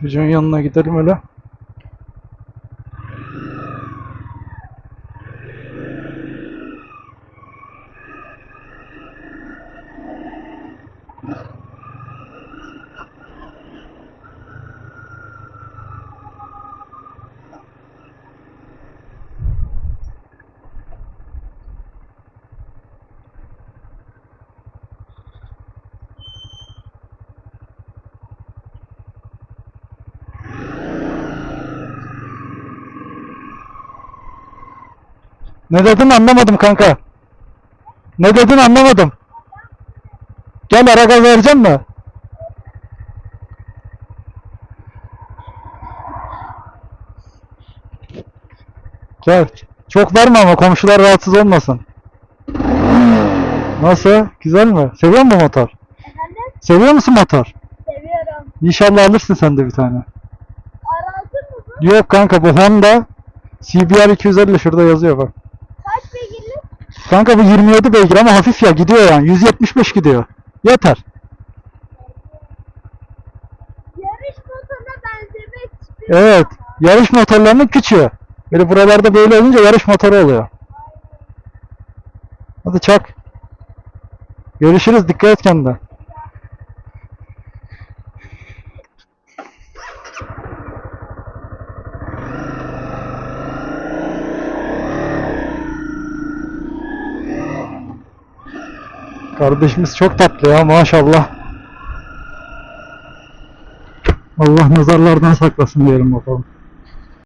Çocuğun yanına gidelim öyle. Ne dedin anlamadım kanka. Ne dedin anlamadım. Gel ara gaz vereceğim mi? Gel. Çok verme ama komşular rahatsız olmasın. Nasıl? Güzel mi? Seviyor musun motor? Efendim? Seviyor musun motor? Seviyorum. İnşallah alırsın sen de bir tane. Araltın mı? Yok kanka bu Honda CBR 250 şurada yazıyor bak. Kanka bu 27 beygir ama hafif ya gidiyor yani 175 gidiyor. Yeter. Yarış motoruna benzemek istiyorum. Evet. Yarış motorlarının küçüğü. Böyle buralarda böyle olunca yarış motoru oluyor. Hadi çak. Görüşürüz. Dikkat et kendine. Kardeşimiz çok tatlı ya maşallah. Allah nazarlardan saklasın diyelim bakalım.